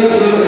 Srinivasa and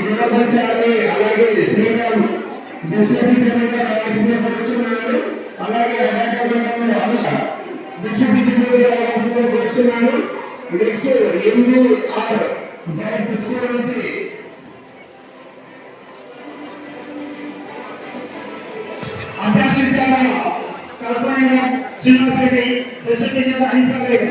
గుణపంచాలని అలాగే Sriram distribution రావాల్సిందే అలాగే అనాటంలో అంశ డిస్ట్రిబ్యూషన్ రావాల్సిందే కూర్చున్నాను నెక్స్ట్ ఎందు ఆర్ డైరెక్ట్ స్కూల్ నుంచి అధ్యక్షుడిగా కరస్పాండెంట్ శ్రీనివాస్ రెడ్డి డిస్ట్రిబ్యూషన్ అనిసా గారు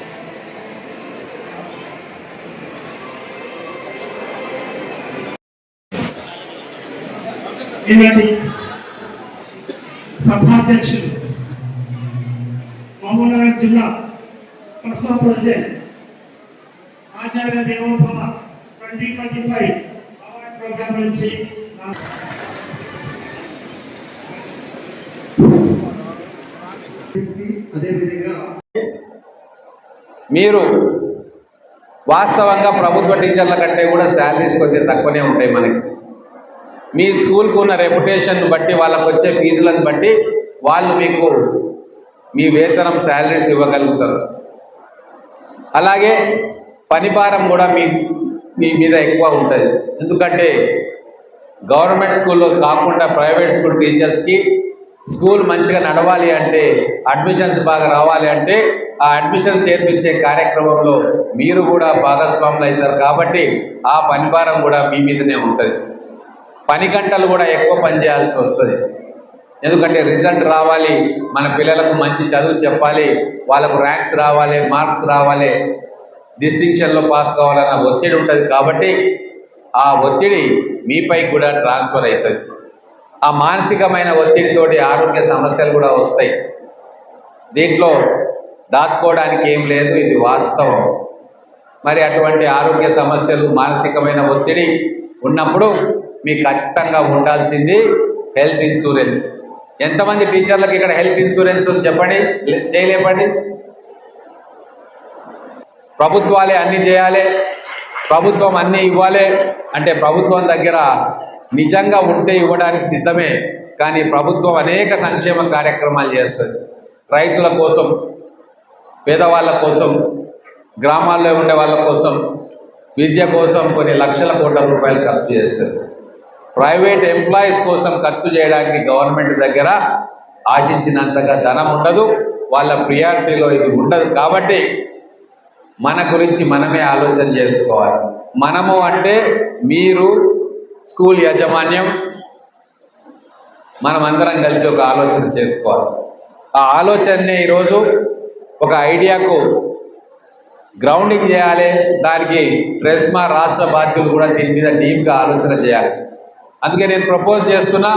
ఈనాటి సభాధ్యక్షులు మహబూబ్నగర్ జిల్లా ప్రస్తుత president Acharya Devobhava twenty twenty five award program నుంచి అదేవిధంగా మీరు వాస్తవంగా ప్రభుత్వ టీచర్ల కంటే కూడా శాలరీస్ కొద్దిగా తక్కువనే ఉంటాయి మనకి. మీ స్కూల్కు ఉన్న రెప్యుటేషన్ బట్టి వాళ్ళకు వచ్చే ఫీజులను బట్టి వాళ్ళు మీకు మీ వేతనం శాలరీస్ ఇవ్వగలుగుతారు. అలాగే పనిభారం కూడా మీ మీ మీద ఎక్కువ ఉంటుంది. ఎందుకంటే గవర్నమెంట్ స్కూల్లో కాకుండా ప్రైవేట్ స్కూల్ టీచర్స్కి స్కూల్ మంచిగా నడవాలి అంటే అడ్మిషన్స్ బాగా రావాలి అంటే ఆ అడ్మిషన్స్ చేర్పించే కార్యక్రమంలో మీరు కూడా భాగస్వాములు అవుతారు కాబట్టి ఆ పనిభారం కూడా మీ మీదనే ఉంటుంది. పని గంటలు కూడా ఎక్కువ పని చేయాల్సి వస్తుంది. ఎందుకంటే రిజల్ట్ రావాలి మన పిల్లలకు మంచి చదువు చెప్పాలి వాళ్ళకు ర్యాంక్స్ రావాలి మార్క్స్ రావాలి డిస్టింక్షన్లో పాస్ కావాలన్న ఒత్తిడి ఉంటుంది కాబట్టి ఆ ఒత్తిడి మీపై కూడా ట్రాన్స్ఫర్ అవుతుంది ఆ మానసికమైన ఒత్తిడితోటి ఆరోగ్య సమస్యలు కూడా వస్తాయి. దీంట్లో దాచుకోవడానికి ఏం లేదు ఇది వాస్తవం. మరి అటువంటి ఆరోగ్య సమస్యలు మానసికమైన ఒత్తిడి ఉన్నప్పుడు మీకు ఖచ్చితంగా ఉండాల్సింది హెల్త్ ఇన్సూరెన్స్ ఎంతమంది టీచర్లకు ఇక్కడ హెల్త్ ఇన్సూరెన్స్ చెప్పండి? చేయలేపండి. ప్రభుత్వాలే అన్ని చేయాలి ప్రభుత్వం అన్ని ఇవ్వాలి అంటే ప్రభుత్వం దగ్గర నిజంగా ఉంటే ఇవ్వడానికి సిద్ధమే కానీ ప్రభుత్వం అనేక సంక్షేమ కార్యక్రమాలు చేస్తుంది. రైతుల కోసం పేదవాళ్ళ కోసం గ్రామాల్లో ఉండే వాళ్ళ కోసం విద్య కోసం కొన్ని లక్షల కోట్ల రూపాయలు ఖర్చు చేస్తారు ప్రైవేట్ ఎంప్లాయీస్ కోసం ఖర్చు చేయడానికి గవర్నమెంట్ దగ్గర ఆశించినంతగా ధనం ఉండదు. వాళ్ళ ప్రియారిటీలో ఇది ఉండదు. కాబట్టి మన గురించి మనమే ఆలోచన చేసుకోవాలి. మనము అంటే మీరు స్కూల్ యాజమాన్యం మనం అందరం కలిసి ఒక ఆలోచన చేసుకోవాలి. ఆ ఆలోచననే ఈరోజు ఒక ఐడియాకు గ్రౌండింగ్ చేయాలి. దానికి ప్రెస్మా రాష్ట్ర బాధ్యులు కూడా దీని మీద టీమ్గా ఆలోచన చేయాలి. అందుకే నేను ప్రపోజ్ చేస్తున్నా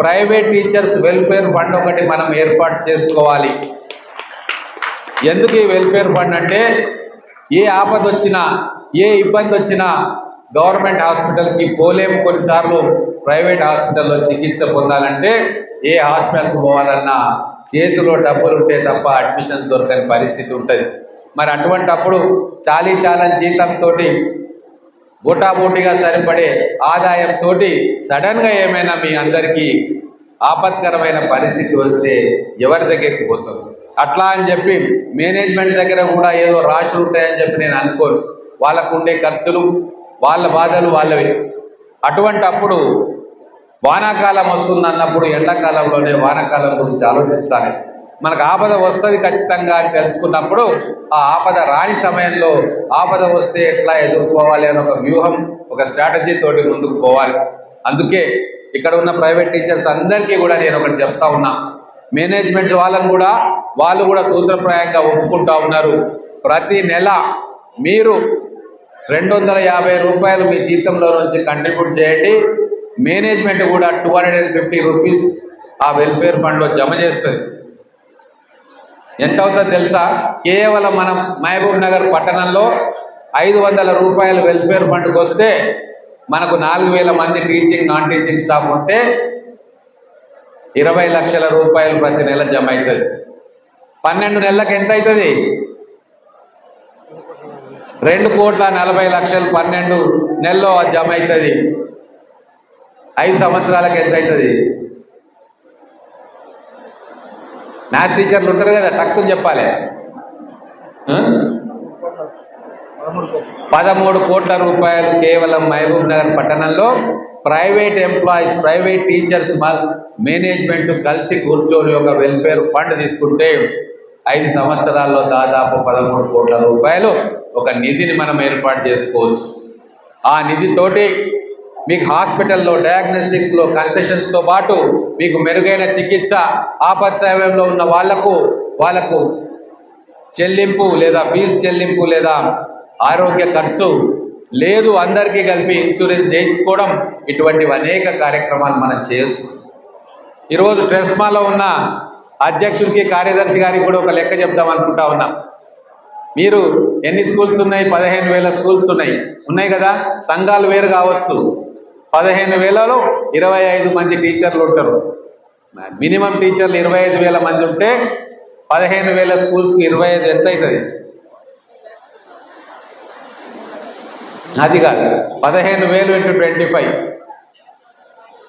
ప్రైవేట్ టీచర్స్ వెల్ఫేర్ ఫండ్ ఒకటి మనం ఏర్పాటు చేసుకోవాలి. ఎందుకు ఈ వెల్ఫేర్ ఫండ్ అంటే ఏ ఆపద వచ్చినా ఏ ఇబ్బంది వచ్చినా గవర్నమెంట్ హాస్పిటల్కి పోలేము కొన్నిసార్లు. ప్రైవేట్ హాస్పిటల్లో చికిత్స పొందాలంటే ఏ హాస్పిటల్కి పోవాలన్నా చేతిలో డబ్బులు ఉంటే తప్ప అడ్మిషన్స్ దొరకని పరిస్థితి ఉంటుంది. మరి అటువంటప్పుడు చాలీ చాలని జీతంతో బూటాబూటిగా సరిపడే ఆదాయంతో సడన్గా ఏమైనా మీ అందరికీ ఆపత్కరమైన పరిస్థితి వస్తే ఎవరి దగ్గరికి పోతుంది అట్లా అని చెప్పి మేనేజ్మెంట్ దగ్గర కూడా ఏదో రాశులు ఉంటాయని చెప్పి నేను అనుకోను. వాళ్ళకు ఉండే ఖర్చులు వాళ్ళ బాధలు వాళ్ళవి. అటువంటి అప్పుడు వానాకాలం వస్తుంది అన్నప్పుడు ఎండాకాలంలోనే వానాకాలం గురించి ఆలోచించాలి. మనకు ఆపద వస్తుంది ఖచ్చితంగా అని తెలుసుకున్నప్పుడు ఆ ఆపద రాని సమయంలో ఆపద వస్తే ఎట్లా ఎదుర్కోవాలి అని ఒక వ్యూహం ఒక స్ట్రాటజీ తోటి ముందుకు పోవాలి. అందుకే ఇక్కడ ఉన్న ప్రైవేట్ టీచర్స్ అందరికీ కూడా నేను ఒకటి చెప్తా ఉన్నా. మేనేజ్మెంట్స్ వాళ్ళని కూడా వాళ్ళు కూడా సూత్రప్రాయంగా ఒప్పుకుంటా ఉన్నారు. ప్రతి నెల మీరు రెండు వందల యాభై రూపాయలు మీ జీతంలో నుంచి కంట్రిబ్యూట్ చేయండి. మేనేజ్మెంట్ కూడా two hundred and fifty rupees ఆ వెల్ఫేర్ ఫండ్లో జమ చేస్తుంది. ఎంత అవుతుందో తెలుసా? కేవలం మనం మహబూబ్ నగర్ పట్టణంలో ఐదు వందల రూపాయలు వెల్ఫేర్ ఫండ్కి వస్తే మనకు నాలుగు వేల మంది టీచింగ్ నాన్ టీచింగ్ స్టాఫ్ ఉంటే ఇరవై లక్షల రూపాయలు ప్రతి నెల జమ అవుతుంది. పన్నెండు నెలలకు ఎంత అవుతుంది? రెండు కోట్ల నలభై లక్షలు పన్నెండు నెలలో జమ అవుతుంది. ఐదు సంవత్సరాలకు ఎంత అవుతుంది? మ్యాథ్స్ టీచర్లు ఉంటారు కదా టక్కుని చెప్పాలి. పదమూడు కోట్ల రూపాయలు కేవలం మహబూబ్ నగర్ పట్టణంలో private employees private teachers management కలిసి కూర్చొని ఒక వెల్ఫేర్ ఫండ్ తీసుకుంటే ఐదు సంవత్సరాల్లో దాదాపు పదమూడు కోట్ల రూపాయలు ఒక నిధిని మనం ఏర్పాటు చేసుకోవచ్చు. ఆ నిధితోటి మీకు హాస్పిటల్లో డయాగ్నోస్టిక్స్లో కన్సెషన్స్తో పాటు మీకు మెరుగైన చికిత్స ఆపత్సాయంలో ఉన్న వాళ్ళకు వాళ్ళకు చెల్లింపు లేదా ఫీజు చెల్లింపు లేదా ఆరోగ్య ఖర్చు లేదు. అందరికీ కలిపి ఇన్సూరెన్స్ చేయించుకోవడం ఇటువంటివి అనేక కార్యక్రమాలు మనం చేయొచ్చు. ఈరోజు ట్రెస్మాలో ఉన్న అధ్యక్షుడికి కార్యదర్శి గారికి కూడా ఒక లెక్క చెప్దాం అనుకుంటా ఉన్నాం. మీరు ఎన్ని స్కూల్స్ ఉన్నాయి? పదిహేను వేల స్కూల్స్ ఉన్నాయి. ఉన్నాయి కదా? సంఘాలు వేరు కావచ్చు. పదిహేను వేలలో ఇరవై ఐదు మంది టీచర్లు ఉంటారు. మినిమం టీచర్లు ఇరవై ఐదు వేల మంది ఉంటే పదిహేను వేల స్కూల్స్కి ఇరవై ఐదు ఎంత అవుతుంది? అది కాదు. పదిహేను వేలు ఇంటూ ట్వంటీ ఫైవ్.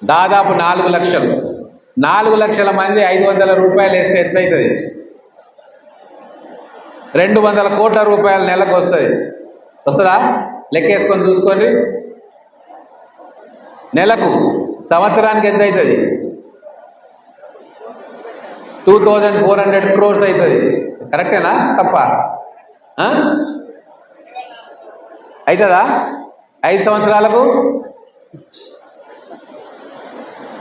దాదాపు నాలుగు లక్షలు. నాలుగు లక్షల మంది ఐదు వందల రూపాయలు వేస్తే ఎంత అవుతుంది? రెండు వందల కోట్ల రూపాయలు నెలకు వస్తుంది. వస్తుందా? లెక్కేసుకొని చూసుకోండి. నెలకు సంవత్సరానికి ఎంత అవుతుంది? Two thousand four hundred crores అవుతుంది. కరెక్టేనా? తప్ప. అవుతుందా? ఐదు సంవత్సరాలకు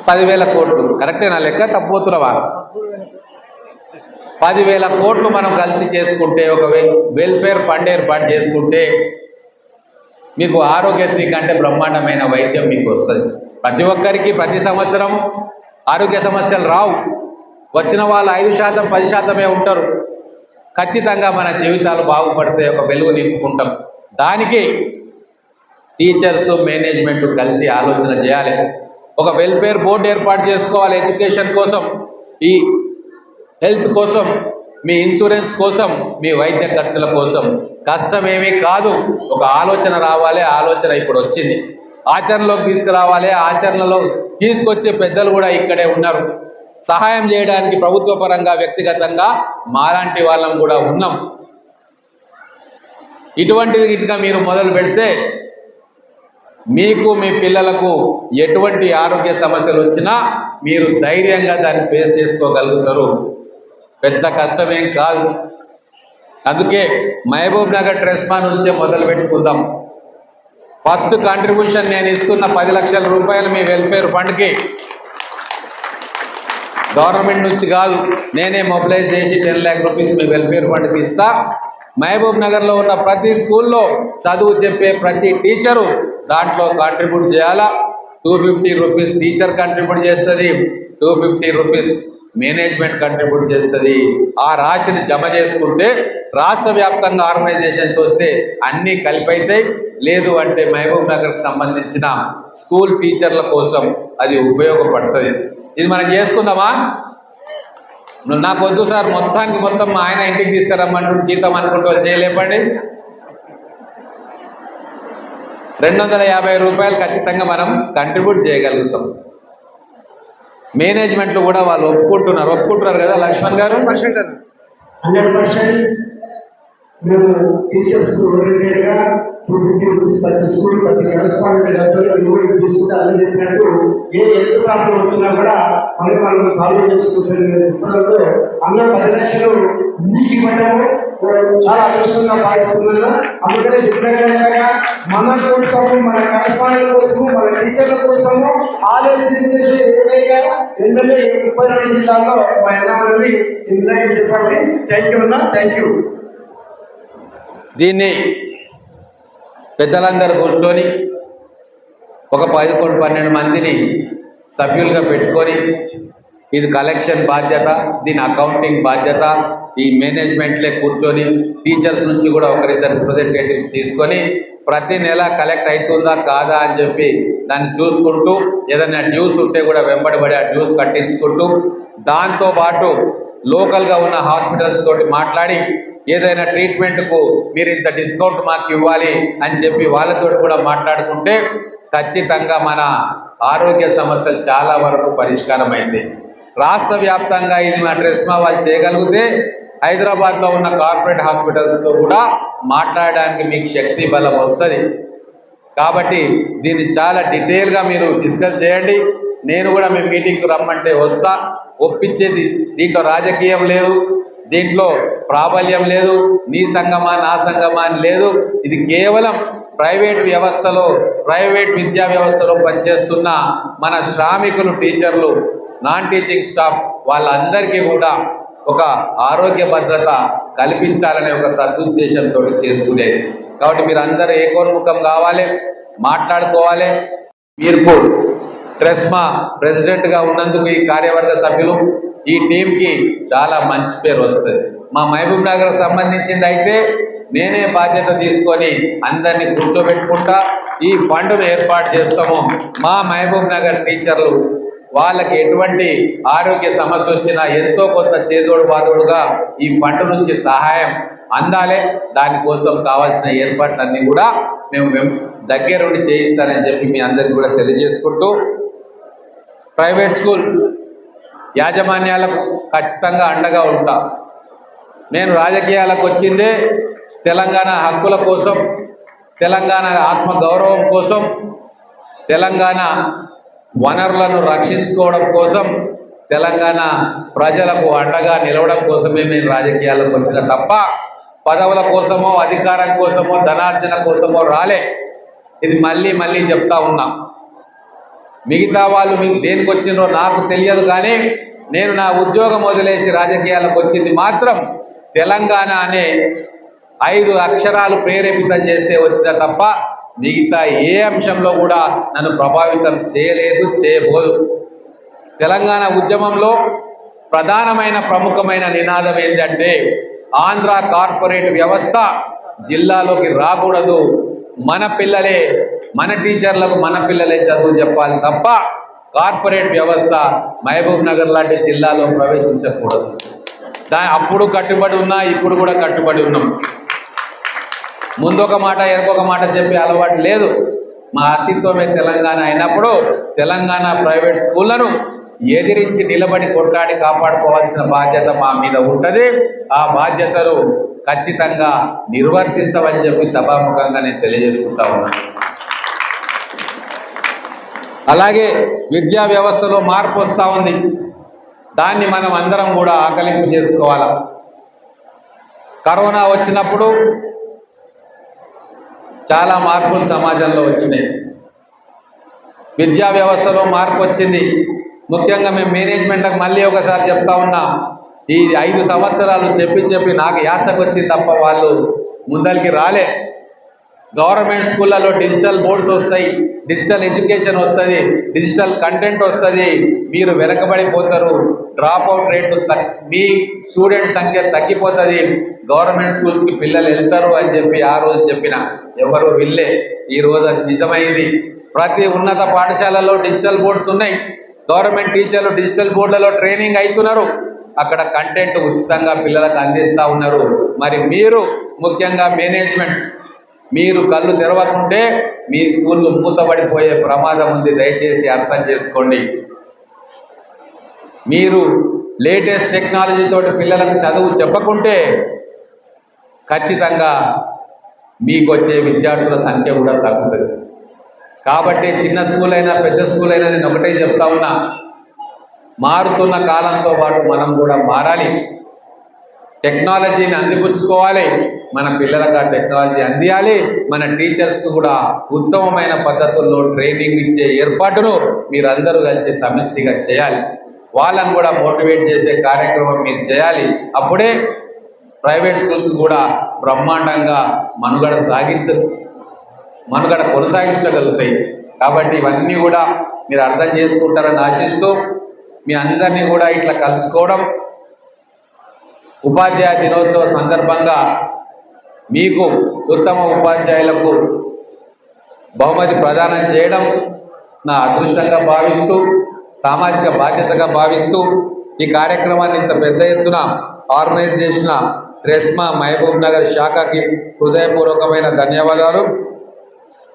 పదివేల కోట్లు. కరెక్టేనా లెక్క? తప్పుతున్నావా పదివేల కోట్లు మనం కలిసి చేసుకుంటే ఒక వెల్ఫేర్ ఫండ్ ఏర్పాటు చేసుకుంటే మీకు ఆరోగ్యశ్రీ కంటే బ్రహ్మాండమైన వైద్యం మీకు వస్తుంది. ప్రతి ఒక్కరికి ప్రతి సంవత్సరం ఆరోగ్య సమస్యలు రావు. వచ్చిన వాళ్ళు ఐదు శాతం పది శాతమే ఉంటారు. ఖచ్చితంగా మన జీవితాలు బాగుపడితే ఒక వెలుగు నింపుకుంటాం. దానికి టీచర్స్ మేనేజ్మెంట్ కలిసి ఆలోచన చేయాలి. ఒక వెల్ఫేర్ బోర్డు ఏర్పాటు చేసుకోవాలి ఎడ్యుకేషన్ కోసం. ఈ హెల్త్ కోసం మీ ఇన్సూరెన్స్ కోసం మీ వైద్య ఖర్చుల కోసం. కష్టమేమీ కాదు. ఒక ఆలోచన రావాలి ఆలోచన ఇప్పుడు వచ్చింది. ఆచరణలోకి తీసుకురావాలి ఆచరణలో తీసుకొచ్చే పెద్దలు కూడా ఇక్కడే ఉన్నారు. సహాయం చేయడానికి ప్రభుత్వ పరంగా వ్యక్తిగతంగా మాలాంటి వాళ్ళం కూడా ఉన్నాం. ఇటువంటిది ఇంకా మీరు మొదలు పెడితే మీకు మీ పిల్లలకు ఎటువంటి ఆరోగ్య సమస్యలు వచ్చినా మీరు ధైర్యంగా దాన్ని ఫేస్ చేసుకోగలుగుతారు. పెద్ద కష్టమేం కాదు. అందుకే మహబూబ్ నగర్ ట్రెస్మా నుంచే మొదలు పెట్టుకుందాం. ఫస్ట్ కాంట్రిబ్యూషన్ నేను ఇస్తున్న పది లక్షల రూపాయలు మీ వెల్ఫేర్ ఫండ్కి గవర్నమెంట్ నుంచి కాదు నేనే మొబిలైజ్ చేసి టెన్ ల్యాక్ రూపీస్ మీ వెల్ఫేర్ ఫండ్కి ఇస్తా. మహబూబ్ నగర్లో ఉన్న ప్రతి స్కూల్లో చదువు చెప్పే ప్రతి టీచరు దాంట్లో కాంట్రిబ్యూట్ చేయాలా? Two fifty rupees teacher contribute చేస్తుంది. Two fifty rupees management contribute చేస్తుంది. ఆ రాశిని జమ చేసుకుంటే రాష్ట్ర వ్యాప్తంగా ఆర్గనైజేషన్స్ వస్తే అన్నీ కలిపైతాయి. లేదు అంటే మహబూబ్ నగర్కి సంబంధించిన స్కూల్ టీచర్ల కోసం అది ఉపయోగపడుతుంది. ఇది మనం చేసుకుందామా? నాకు వద్దు సార్ మొత్తానికి మొత్తం మా ఆయన ఇంటికి తీసుకురమ్మంటూ జీతం అనుకుంటూ వాళ్ళు చేయలేపండి. రెండు వందల యాభై రూపాయలు ఖచ్చితంగా మనం కంట్రిబ్యూట్ చేయగలుగుతాం. మేనేజ్మెంట్లు కూడా వాళ్ళు ఒప్పుకుంటున్నారు. ఒప్పుకుంటున్నారు కదా లక్ష్మణ్ గారు? Hundred percent. మేము టీచర్స్ ప్రతి స్కూల్ ప్రతి కరెస్పాండెంట్ తీసుకుంటే. అలా చెప్పినట్టు ఏ హెల్త్ ప్రాబ్లం వచ్చినా కూడా మనం మనం సాల్వ్ చేసుకుంటే. దృక్పథంతో పది లక్షలు మీకు ఇవ్వటము చాలా అదృష్టంగా భావిస్తున్నాను. అందుకనే చెప్పినగా మన కోసము మన కరెస్పాండెంట్ కోసము మన టీచర్ల కోసము ఆలోచించేసి ఏదైనా ఎమ్మెల్యే ముప్పై రెండు జిల్లాల్లో మా ఎన్నమని ఇందాక చెప్పండి? థ్యాంక్ యూ అన్న థ్యాంక్ యూ దీన్ని పెద్దలందరూ కూర్చొని ఒక పదకొండు పన్నెండు మందిని సభ్యులుగా పెట్టుకొని ఇది కలెక్షన్ బాధ్యత దీని అకౌంటింగ్ బాధ్యత ఈ మేనేజ్మెంట్లే కూర్చొని టీచర్స్ నుంచి కూడా ఒకరిద్దరు రిప్రజెంటేటివ్స్ తీసుకొని ప్రతి నెల కలెక్ట్ అవుతుందా కాదా అని చెప్పి దాన్ని చూసుకుంటూ ఏదైనా డ్యూస్ ఉంటే కూడా వెంబడిపడి ఆ డ్యూస్ కట్టించుకుంటూ దాంతో పాటు లోకల్గా ఉన్న హాస్పిటల్స్ తోటి మాట్లాడి ఏదైనా ట్రీట్మెంట్కు మీరు ఇంత డిస్కౌంట్ మాకు ఇవ్వాలి అని చెప్పి వాళ్ళతో కూడా మాట్లాడుకుంటే ఖచ్చితంగా మన ఆరోగ్య సమస్యలు చాలా వరకు పరిష్కారం అయింది రాష్ట్ర వ్యాప్తంగా ఇది మా ట్రెస్మా వాళ్ళు చేయగలిగితే హైదరాబాద్లో ఉన్న కార్పొరేట్ హాస్పిటల్స్తో కూడా మాట్లాడడానికి మీకు శక్తి బలం వస్తుంది. కాబట్టి దీన్ని చాలా డీటెయిల్గా మీరు డిస్కస్ చేయండి. నేను కూడా మీ మీటింగ్కి రమ్మంటే వస్తా. ఒప్పించేది దీంట్లో రాజకీయం లేదు దీంట్లో ప్రాబల్యం లేదు నీ సంగమా నా సంగమా అని లేదు. ఇది కేవలం ప్రైవేట్ వ్యవస్థలో ప్రైవేట్ విద్యా వ్యవస్థలో పనిచేస్తున్న మన శ్రామికులు టీచర్లు నాన్ టీచింగ్ స్టాఫ్ వాళ్ళందరికీ కూడా ఒక ఆరోగ్య భద్రత కల్పించాలనే ఒక సదుద్దేశంతో చేసుకునేది కాబట్టి మీరు అందరూ ఏకోన్ముఖం కావాలి? మాట్లాడుకోవాలి. మీర్పూర్ ట్రెస్మా ప్రెసిడెంట్గా ఉన్నందుకు ఈ కార్యవర్గ సభ్యులు ఈ టీంకి చాలా మంచి పేరు వస్తుంది. మా మహబూబ్ నగర్ సంబంధించింది అయితే నేనే బాధ్యత తీసుకొని అందరినీ కూర్చోబెట్టుకుంటా. ఈ ఫండ్ను ఏర్పాటు చేస్తాము మా మహబూబ్ నగర్ టీచర్లు వాళ్ళకి ఎటువంటి ఆరోగ్య సమస్య వచ్చినా ఎంతో కొంత చేదోడు బాధోడుగా ఈ ఫండ్ నుంచి సహాయం అందాలే. దానికోసం కావాల్సిన ఏర్పాట్లన్నీ కూడా మేము మేము దగ్గరుండి చేయిస్తానని చెప్పి మీ అందరికి కూడా తెలియజేసుకుంటూ ప్రైవేట్ స్కూల్ యాజమాన్యాలకు ఖచ్చితంగా అండగా ఉంటా. నేను రాజకీయాలకు వచ్చిందే తెలంగాణ హక్కుల కోసం తెలంగాణ ఆత్మ గౌరవం కోసం తెలంగాణ వనరులను రక్షించుకోవడం కోసం తెలంగాణ ప్రజలకు అండగా నిలవడం కోసమే మేము రాజకీయాలకు వచ్చిన తప్ప పదవుల కోసమో అధికారం కోసమో ధనార్జన కోసమో రాలే. ఇది మళ్ళీ మళ్ళీ చెప్తా ఉన్నాం. మిగతా వాళ్ళు మీకు దేనికి వచ్చిందో నాకు తెలియదు కానీ నేను నా ఉద్యోగం వదిలేసి రాజకీయాలకు వచ్చింది మాత్రం తెలంగాణ అనే ఐదు అక్షరాలు ప్రేరేపితం చేస్తే వచ్చిన తప్ప మిగతా ఏ అంశంలో కూడా నన్ను ప్రభావితం చేయలేదు చేయబోదు. తెలంగాణ ఉద్యమంలో ప్రధానమైన ప్రముఖమైన నినాదం ఏంటంటే ఆంధ్ర కార్పొరేట్ వ్యవస్థ జిల్లాలోకి రాకూడదు. మన పిల్లలే మన టీచర్లకు మన పిల్లలే చదువు చెప్పాలి తప్ప కార్పొరేట్ వ్యవస్థ మహబూబ్ నగర్ లాంటి జిల్లాలో ప్రవేశించకూడదు. దా అప్పుడు కట్టుబడి ఉన్నా ఇప్పుడు కూడా కట్టుబడి ఉన్నాం. ముందొక మాట ఎనకొక మాట చెప్పే అలవాటు లేదు. మా అస్తిత్వమే తెలంగాణ అయినప్పుడు తెలంగాణ ప్రైవేట్ స్కూళ్ళను ఎదిరించి నిలబడి కొట్లాడి కాపాడుకోవాల్సిన బాధ్యత మా మీద ఉంటుంది. ఆ బాధ్యతను ఖచ్చితంగా నిర్వర్తిస్తామని చెప్పి సభాముఖంగా నేను తెలియజేసుకుంటా ఉన్నాను అలాగే విద్యా వ్యవస్థలో మార్పు వస్తూ ఉంది. దాన్ని మనం అందరం కూడా ఆకలింపు చేసుకోవాలి? కరోనా వచ్చినప్పుడు చాలా మార్పులు సమాజంలో వచ్చినాయి. విద్యా వ్యవస్థలో మార్పు వచ్చింది. ముఖ్యంగా మేము మేనేజ్మెంట్లకు మళ్ళీ ఒకసారి చెప్తా ఉన్నా ఈ ఐదు సంవత్సరాలు చెప్పి చెప్పి నాకు యాసకు వచ్చింది తప్ప వాళ్ళు ముందరికి రాలే. గవర్నమెంట్ స్కూళ్ళలో డిజిటల్ బోర్డ్స్ వస్తాయి. డిజిటల్ ఎడ్యుకేషన్ వస్తుంది డిజిటల్ కంటెంట్ వస్తుంది మీరు వెనకబడిపోతారు డ్రాప్ అవుట్ రేటు తగ్- మీ స్టూడెంట్ సంఖ్య తగ్గిపోతుంది గవర్నమెంట్ స్కూల్స్కి పిల్లలు వెళ్తారు అని చెప్పి ఆ రోజు చెప్పిన ఎవరు వెళ్ళే ఈ రోజు అది నిజమైంది. ప్రతి ఉన్నత పాఠశాలలో డిజిటల్ బోర్డ్స్ ఉన్నాయి. గవర్నమెంట్ టీచర్లు డిజిటల్ బోర్డులలో ట్రైనింగ్ అవుతున్నారు అక్కడ కంటెంట్ ఉచితంగా పిల్లలకు అందిస్తూ ఉన్నారు. మరి మీరు ముఖ్యంగా మేనేజ్మెంట్స్ మీరు కళ్ళు తెరవకుంటే మీ స్కూళ్ళు మూతబడిపోయే ప్రమాదం ఉంది దయచేసి అర్థం చేసుకోండి. మీరు లేటెస్ట్ టెక్నాలజీ తోటి పిల్లలకు చదువు చెప్పకుంటే ఖచ్చితంగా మీకు వచ్చే విద్యార్థుల సంఖ్య కూడా తగ్గుతుంది. కాబట్టి చిన్న స్కూల్ అయినా పెద్ద స్కూల్ అయినా నేను ఒకటే చెప్తా ఉన్నా మారుతున్న కాలంతో పాటు మనం కూడా మారాలి. టెక్నాలజీని అందిపుచ్చుకోవాలి. మన పిల్లలకు ఆ టెక్నాలజీ అందియాలి. మన టీచర్స్కి కూడా ఉత్తమమైన పద్ధతుల్లో ట్రైనింగ్ ఇచ్చే ఏర్పాటును మీరందరూ కలిసి సమిష్టిగా చేయాలి. వాళ్ళని కూడా మోటివేట్ చేసే కార్యక్రమం మీరు చేయాలి. అప్పుడే ప్రైవేట్ స్కూల్స్ కూడా బ్రహ్మాండంగా మనుగడ సాగించ మనుగడ కొనసాగించగలుగుతాయి. కాబట్టి ఇవన్నీ కూడా మీరు అర్థం చేసుకుంటారని ఆశిస్తూ మీ అందరినీ కూడా ఇట్లా కలుసుకోవడం ఉపాధ్యాయ దినోత్సవ సందర్భంగా మీకు ఉత్తమ ఉపాధ్యాయులకు బహుమతి ప్రదానం చేయడం నా అదృష్టంగా భావిస్తూ సామాజిక బాధ్యతగా భావిస్తూ ఈ కార్యక్రమాన్ని ఇంత పెద్ద ఎత్తున ఆర్గనైజ్ చేసిన ట్రెస్మా మహబూబ్ నగర్ శాఖకి హృదయపూర్వకమైన ధన్యవాదాలు.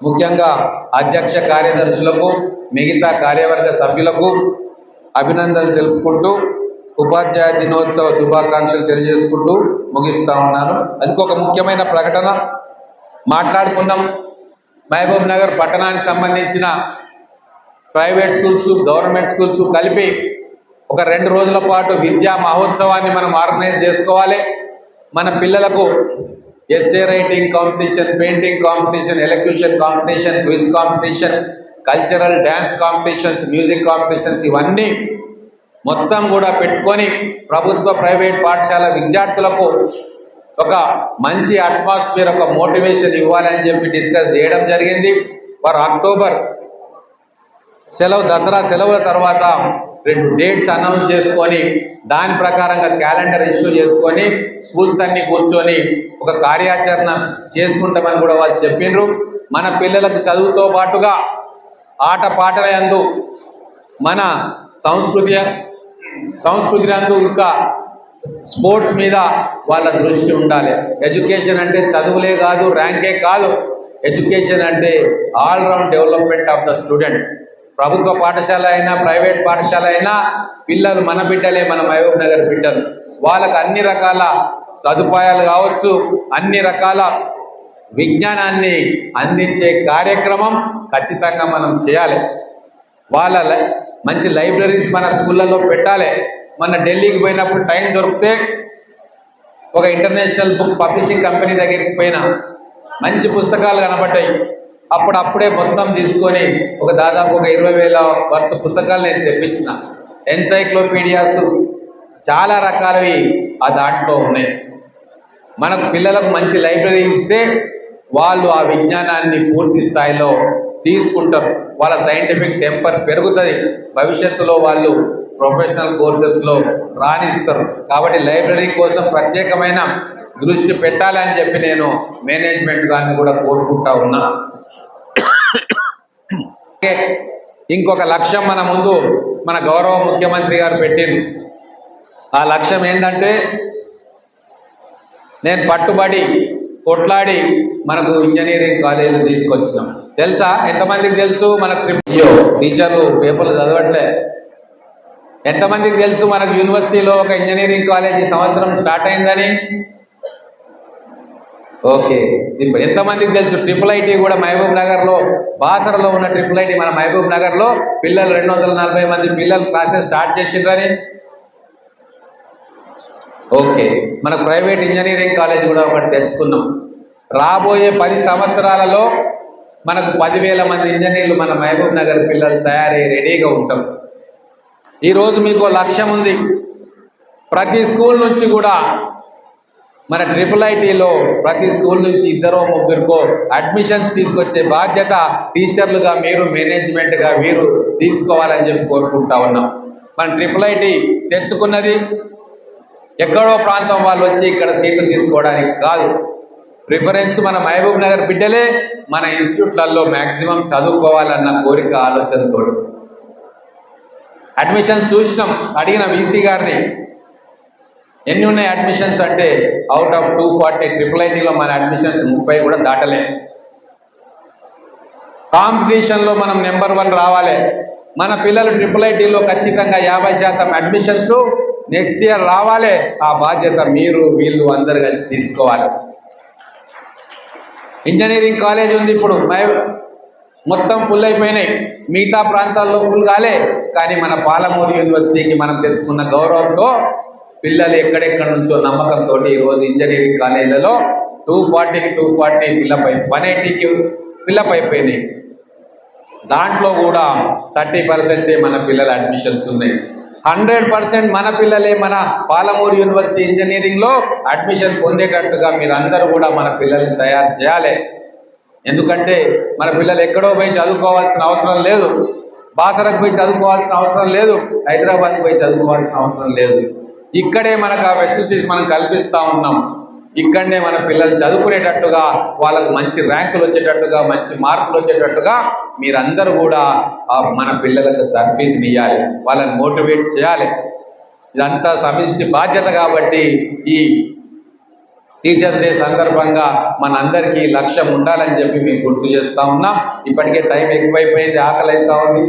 ముఖ్యంగా అధ్యక్ష కార్యదర్శులకు మిగతా కార్యవర్గ సభ్యులకు అభినందనలు తెలుపుకుంటూ ఉపాధ్యాయ దినోత్సవ శుభాకాంక్షలు తెలియజేసుకుంటూ ముగిస్తా ఉన్నాను. ఇంకొక ముఖ్యమైన ప్రకటన మాట్లాడుకున్నాం మహబూబ్ నగర్ పట్టణానికి సంబంధించిన ప్రైవేట్ స్కూల్స్ గవర్నమెంట్ స్కూల్స్ కలిపి ఒక రెండు రోజుల పాటు విద్యా మహోత్సవాన్ని మనం ఆర్గనైజ్ చేసుకోవాలి. మన పిల్లలకు essay writing competition painting competition elocution competition quiz competition cultural dance competitions music competitions ఇవన్నీ మొత్తం కూడా పెట్టుకొని ప్రభుత్వ ప్రైవేట్ పాఠశాల విద్యార్థులకు ఒక మంచి అట్మాస్ఫియర్ ఒక మోటివేషన్ ఇవ్వాలని చెప్పి డిస్కస్ చేయడం జరిగింది. వారు అక్టోబర్ సెలవు దసరా సెలవుల తర్వాత రెండు డేట్స్ అనౌన్స్ చేసుకొని దాని ప్రకారంగా క్యాలెండర్ ఇష్యూ చేసుకొని స్కూల్స్ అన్ని కూర్చొని ఒక కార్యాచరణ చేసుకుంటామని కూడా వాళ్ళు చెప్పిండ్రు మన పిల్లలకు చదువుతో పాటుగా ఆట పాటల యందు మన సంస్కృతి సంస్కృతి నందు ఇంకా స్పోర్ట్స్ మీద వాళ్ళ దృష్టి ఉండాలి. ఎడ్యుకేషన్ అంటే చదువులే కాదు ర్యాంకే కాదు. ఎడ్యుకేషన్ అంటే all round development of the student ప్రభుత్వ పాఠశాల అయినా ప్రైవేట్ పాఠశాల అయినా పిల్లలు మన బిడ్డలే మన మహబూబ్ నగర్ బిడ్డలు. వాళ్ళకు అన్ని రకాల సదుపాయాలు కావచ్చు అన్ని రకాల విజ్ఞానాన్ని అందించే కార్యక్రమం ఖచ్చితంగా మనం చేయాలి. వాళ్ళ మంచి లైబ్రరీస్ మన స్కూళ్ళల్లో పెట్టాలి. మన ఢిల్లీకి పోయినప్పుడు టైం దొరికితే ఒక ఇంటర్నేషనల్ బుక్ పబ్లిషింగ్ కంపెనీ దగ్గరికి పోయినా. మంచి పుస్తకాలు కనబడ్డాయి. అప్పుడు అప్పుడే మొత్తం తీసుకొని ఒక దాదాపు ఒక ఇరవై వేల వర్త పుస్తకాలు నేను తెప్పించిన. ఎన్సైక్లోపీడియాస్ చాలా రకాలవి ఆ దాంట్లో ఉన్నాయి. మనకు పిల్లలకు మంచి లైబ్రరీ ఇస్తే వాళ్ళు ఆ విజ్ఞానాన్ని పూర్తి స్థాయిలో తీసుకుంటారు. వాళ్ళ సైంటిఫిక్ టెంపర్ పెరుగుతుంది. భవిష్యత్తులో వాళ్ళు ప్రొఫెషనల్ కోర్సెస్లో రాణిస్తారు. కాబట్టి లైబ్రరీ కోసం ప్రత్యేకమైన దృష్టి పెట్టాలని చెప్పి నేను మేనేజ్మెంట్ గారిని కూడా కోరుకుంటా ఉన్నా. ఇంకొక లక్ష్యం మన ముందు మన గౌరవ ముఖ్యమంత్రి గారు పెట్టింది ఆ లక్ష్యం ఏంటంటే నేను పట్టుబడి కొట్లాడి మనకు ఇంజనీరింగ్ కాలేజీలు తీసుకొచ్చినాం. తెలుసా? ఎంతమందికి తెలుసు? మనకు అయ్యో టీచర్లు పేపర్లు చదవట్లే ఎంతమందికి తెలుసు? మనకు యూనివర్సిటీలో ఒక ఇంజనీరింగ్ కాలేజ్ ఈ సంవత్సరం స్టార్ట్ అయిందని. ఓకే. ఇప్పుడు ఎంతమందికి తెలుసు? ట్రిపుల్ ఐటీ కూడా మహబూబ్ నగర్లో బాసరలో ఉన్న ట్రిపుల్ ఐటీ మన మహబూబ్ నగర్లో పిల్లలు రెండు వందల నలభై మంది పిల్లలు క్లాసెస్ స్టార్ట్ చేసిండ్రని. ఓకే. మన ప్రైవేట్ ఇంజనీరింగ్ కాలేజ్ కూడా ఒకటి తెలుసుకున్నాం. రాబోయే పది సంవత్సరాలలో మనకు పదివేల మంది ఇంజనీర్లు మన మహబూబ్ నగర్ పిల్లలు తయారై రెడీగా ఉంటాం. ఈరోజు మీకు లక్ష్యం ఉంది. ప్రతి స్కూల్ నుంచి కూడా మన ట్రిపుల్ ఐటీలో ప్రతి స్కూల్ నుంచి ఇద్దరో ముగ్గురికో అడ్మిషన్స్ తీసుకొచ్చే బాధ్యత టీచర్లుగా మీరు మేనేజ్మెంట్గా మీరు తీసుకోవాలని చెప్పి కోరుకుంటా ఉన్నాం. మన ట్రిపుల్ ఐటీ తెచ్చుకున్నది ఎక్కడో ప్రాంతం వాళ్ళు వచ్చి ఇక్కడ సీట్లు తీసుకోవడానికి కాదు. ప్రిఫరెన్స్ మన మహబూబ్ నగర్ బిడ్డలే మన ఇన్స్టిట్యూట్లలో మ్యాక్సిమం చదువుకోవాలన్న కోరిక ఆలోచనతో. అడ్మిషన్స్ చూసినాం అడిగిన వీసీ గారిని ఎన్ని ఉన్నాయి అడ్మిషన్స్ అంటే out of two forty triple ఐటీలో మన అడ్మిషన్స్ ముప్పై కూడా దాటలే. కాంపిటీషన్లో మనం నెంబర్ వన్ రావాలి. మన పిల్లలు ట్రిపుల్ ఐటీలో ఖచ్చితంగా యాభై శాతం అడ్మిషన్స్ నెక్స్ట్ ఇయర్ రావాలి. ఆ బాధ్యత మీరు వీళ్ళు అందరు కలిసి తీసుకోవాలి. ఇంజనీరింగ్ కాలేజ్ ఉంది ఇప్పుడు. మొత్తం ఫుల్ అయిపోయినాయి. మిగతా ప్రాంతాల్లో ఫుల్ కాలే. కానీ మన పాలమూరు యూనివర్సిటీకి మనం తెచ్చుకున్న గౌరవంతో పిల్లలు ఎక్కడెక్కడ నుంచో నమ్మకంతో ఈరోజు ఇంజనీరింగ్ కాలేజీలలో టూ ఫార్టీకి టూ ఫార్టీ ఫిల్అప్ అయి వన్ ఎయిటీకి ఫిల్అప్ అయిపోయినాయి. దాంట్లో కూడా థర్టీ పర్సెంటే మన పిల్లల అడ్మిషన్స్ ఉన్నాయి. హండ్రెడ్ పర్సెంట్ మన పిల్లలే మన పాలమూరు యూనివర్సిటీ ఇంజనీరింగ్లో అడ్మిషన్ పొందేటట్టుగా మీరు అందరూ కూడా మన పిల్లల్ని తయారు చేయాలి. ఎందుకంటే మన పిల్లలు ఎక్కడో పోయి చదువుకోవాల్సిన అవసరం లేదు. బాసరకు పోయి చదువుకోవాల్సిన అవసరం లేదు. హైదరాబాద్కి పోయి చదువుకోవాల్సిన అవసరం లేదు. ఇక్కడే మనకు ఆ ఫెసిలిటీస్ మనం కల్పిస్తూ ఉన్నాం. ఇక్కడనే మన పిల్లలు చదువుకునేటట్టుగా వాళ్ళకు మంచి ర్యాంకులు వచ్చేటట్టుగా మంచి మార్కులు వచ్చేటట్టుగా మీరందరూ కూడా మన పిల్లలకు తర్ఫీదునియ్యాలి వాళ్ళని మోటివేట్ చేయాలి. ఇదంతా సమిష్టి బాధ్యత కాబట్టి ఈ టీచర్స్ డే సందర్భంగా మనందరికీ లక్ష్యం ఉండాలని చెప్పి మేము గుర్తు చేస్తా ఉన్నాం. ఇప్పటికే టైం ఎక్కువైపోయింది ఆకలి అవుతా ఉంది.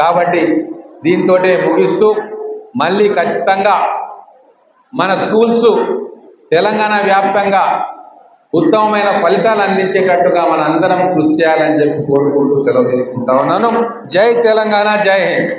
కాబట్టి దీంతో ముగిస్తూ మళ్ళీ ఖచ్చితంగా మన స్కూల్స్ తెలంగాణ వ్యాప్తంగా ఉత్తమమైన ఫలితాలు అందించేటట్టుగా మన అందరం కృషి చేయాలని చెప్పి కోరుకుంటూ సెలవు తీసుకుంటా ఉన్నాను. జై తెలంగాణ జై హింద్.